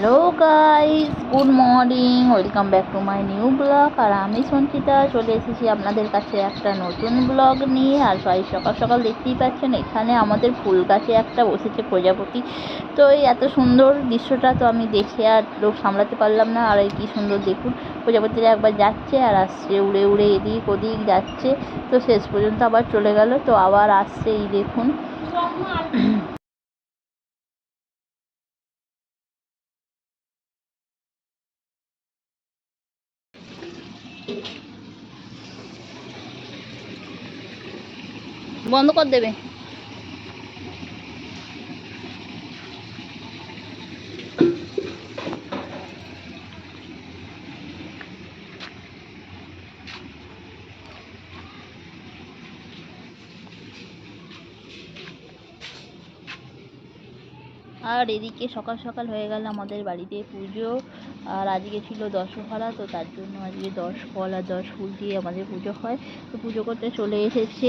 Hello guys good morning welcome back to my new blog আর আমি সঞ্চিতা, চলে এসেছি আপনাদের কাছে একটা নতুন ব্লগ নিয়ে। আর সবাই সকাল সকাল দেখতেই পাচ্ছেন, এখানে আমাদের ফুল গাছে একটা বসেছে প্রজাপতি। তো এই এত সুন্দর দৃশ্যটা তো আমি দেখে আর লোক সামলাতে পারলাম না। আর এই কী সুন্দর দেখুন, প্রজাপতিরা একবার যাচ্ছে আর আসছে, উড়ে উড়ে এদিক ওদিক যাচ্ছে। তো শেষ পর্যন্ত আবার চলে গেল, তো আবার আসছে এই দেখুন। বন্ধ কর দেবে। আর এদিকে সকাল সকাল হয়ে গেল আমাদের বাড়িতে পুজো। আর আজকে ছিল দশহরা, তো তার জন্য আজকে দশ ফল আর দশ ফুল দিয়ে আমাদের পুজো হয়। তো পুজো করতে চলে এসেছে।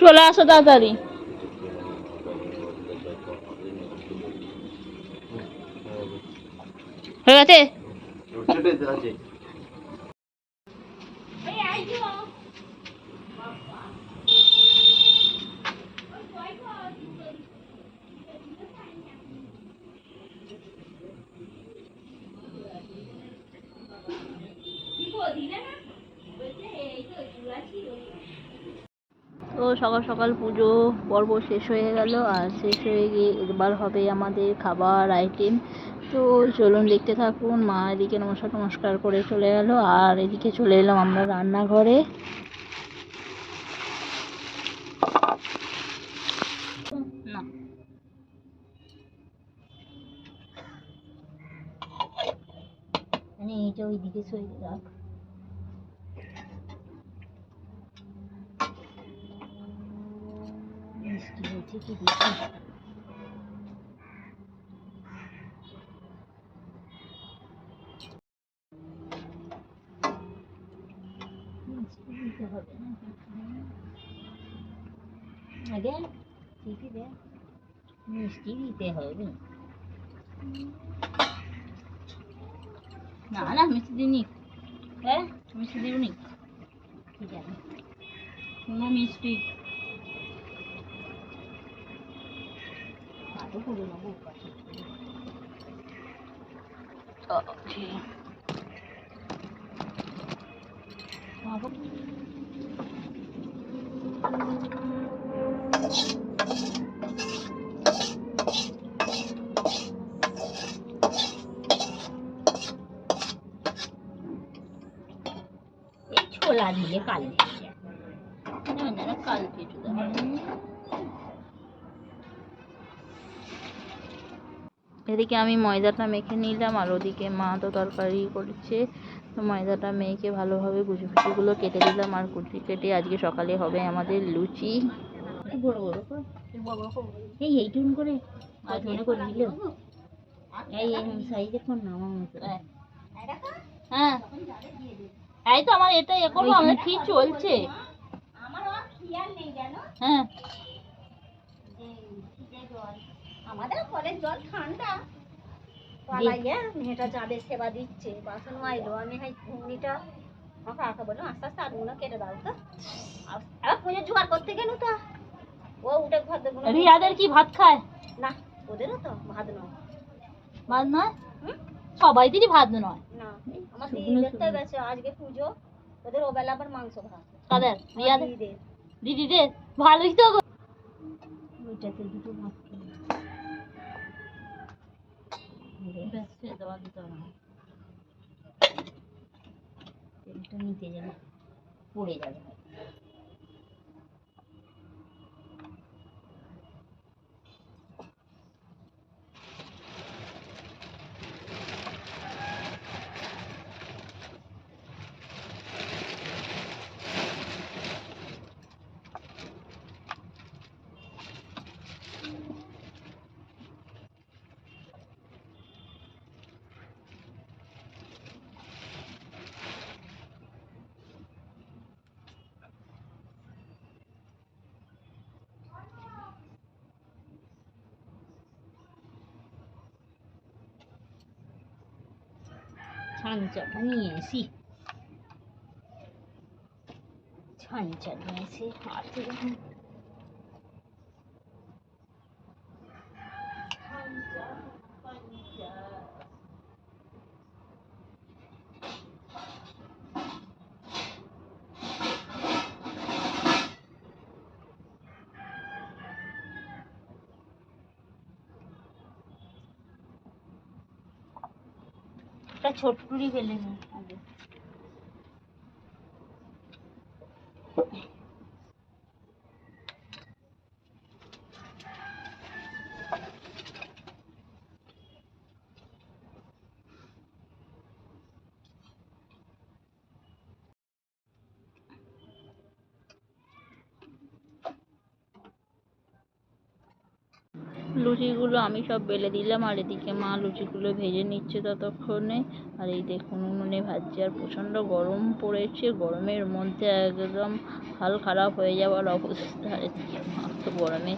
চলে আসো তাড়াতাড়ি হয়ে গেছে তো সকাল সকাল পুজো, পর্ব শেষ হয়ে গেল আর শেষ হয়ে গিয়ে এবার হবে আমাদের খাবার আইটেম তো চলুন দেখতে থাকুন, মা এদিকে নমস্কার নমস্কার করে চলে গেল আর এদিকে চলে এলাম আমরা রান্নাঘরে। মানে এইটা ওইদিকে সরিয়ে রাখ মিষ্টি হয়েছে কি দেখি মিষ্টি দিতে হবে। না না, মিষ্টি দিনি হ্যাঁ মিষ্টি দিবনি ঠিক আছে। কোনো মিষ্টি। আরও করে নেব পাশে ছোলা দিলে কাল কাল কিছু এদিকে আমি ময়দাটা মেখে নিলাম আর ওদিকে মা তো তরকারি করছে। তো ময়দাটা মেখে ভালোভাবে কুচি কুচিগুলো কেটে দিলাম আর কুচি কেটে আজকে সকালে হবে আমাদের লুচি। বড় বড় এই করে। মনে করে এই এই সাইজে কোন নামা হ্যাঁ। হ্যাঁ। এই তো আমার এটা এ করব আমাদের ঠিক চলছে? হ্যাঁ। আমাদের কলের জল ঠান্ডা। পালাইয়া মেয়েটা যাবে সেবা দিচ্ছে বাসন মাইলো আমি হাই ঘুগনিটা আমাকে আঁকা বলল আস্তে আস্তে আলুগুলো কেটে দাও তো। আবার পুজো জোগাড় করতে গেল তো। ও উঠে ঘর দেবো রিয়াদের কি ভাত খায়? না ওদেরও তো ভাত নয়। ভাত নয়? সবাই দিদি ভাত নয়। না আমার দিদি দেখতে গেছে আজকে পুজো ওদের ওবেলা আবার মাংস ভাত। কাদের? রিয়াদের? দিদিদের। ভালোই তো দুটো ভাত দেওয়া দিতে হবে। তেলটা নিতে যাবে পড়ে যাবে 穿着那演戏，穿着那颜色好看。টুরি ফেলে বেলে আগে। লুচিগুলো আমি সব বেলে দিলাম, আর এদিকে মা লুচিগুলো ভেজে নিচ্ছে ততক্ষণে। আর এই দেখুন উনুনে ভাজছে, আর প্রচণ্ড গরম পড়েছে, গরমের মধ্যে একদম হাল খারাপ হয়ে যাওয়ার অবস্থা। এদিকে মা তো গরমে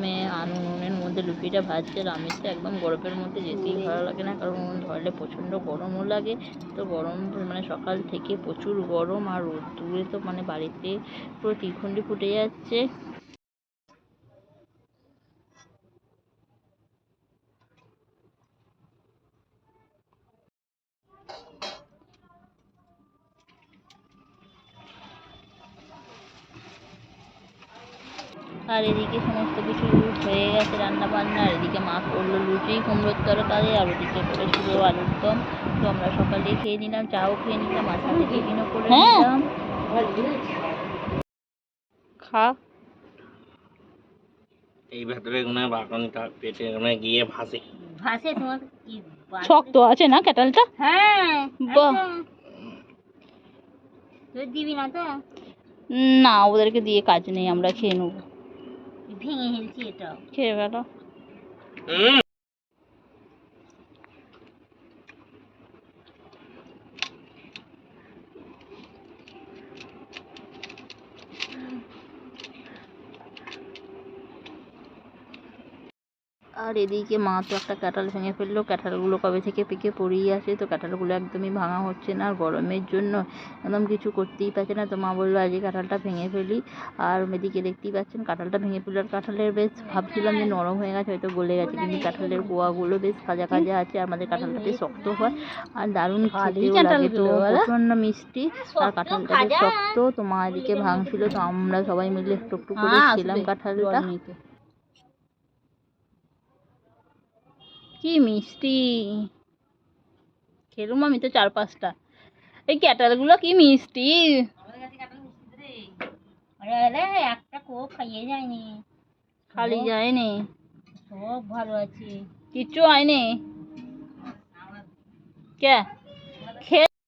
মেয়ে উনুনের মধ্যে লুচিটা ভাজছে, আর আমি তো একদম গরমের মধ্যে যেতেই ভালো লাগে না, কারণ উনুন ধরলে প্রচণ্ড গরমও লাগে। তো গরম মানে সকাল থেকে প্রচুর গরম, আর রোদ্দুরে তো মানে বাড়িতে পুরো তীরখণ্ডি ফুটে যাচ্ছে। আর এদিকে সমস্ত কিছু হয়ে গেছে রান্না বান্না আর এদিকে মা করল লুচি কুমড়োর তরকারি আর ওদিকে করেছিল আলুর দম। তো আমরা সকালে খেয়ে নিলাম চাও খেয়ে নিলাম আর সাথে টিফিনও করে নিলাম। খা। এই ভেতরে পেটে গুনে গিয়ে ভাসে ভাসে তোমার কি শক্ত আছে না কেটালটা? হ্যাঁ বাহ। দিবি না তো? না ওদেরকে দিয়ে কাজ নেই আমরা খেয়ে নেব। ভেঙে ফেলছি এটা খেয়ে গেলো আর এদিকে মা তো একটা কাঁঠাল ভেঙে ফেলল। কাঁঠালগুলো কবে থেকে পেকে পড়েই আছে তো কাঁঠালগুলো একদমই ভাঙা হচ্ছে না আর গরমের জন্য একদম কিছু করতেই পারছে না। তো মা বলল আজকে কাঁঠালটা ভেঙে ফেলি। আর এদিকে দেখতেই পাচ্ছেন কাঁঠালটা ভেঙে ফেলল আর কাঁঠালের বেশ ভাবছিলাম যে নরম হয়ে গেছে হয়তো গলে গেছে। কিন্তু কাঁঠালের কোয়াগুলো বেশ কাজা কাজা আছে আমাদের কাঁঠালটা বেশ শক্ত হয়। আর দারুণ খেতেও লাগে তো প্রচণ্ড মিষ্টি। আর কাঁঠালটা বেশ শক্ত। তো মা এদিকে ভাঙছিল তো আমরা সবাই মিলে একটু একটু করে খেলাম কাঁঠালটা কি মিষ্টি? খেলুম আমি তো চার পাঁচটা। এই ক্যাটালগুলো কি মিষ্টি? একটা কোপ খাইয়ে যায়নি। খালি যায়নি? সব ভালো আছে। কিচ্ছু হয়নি? কে?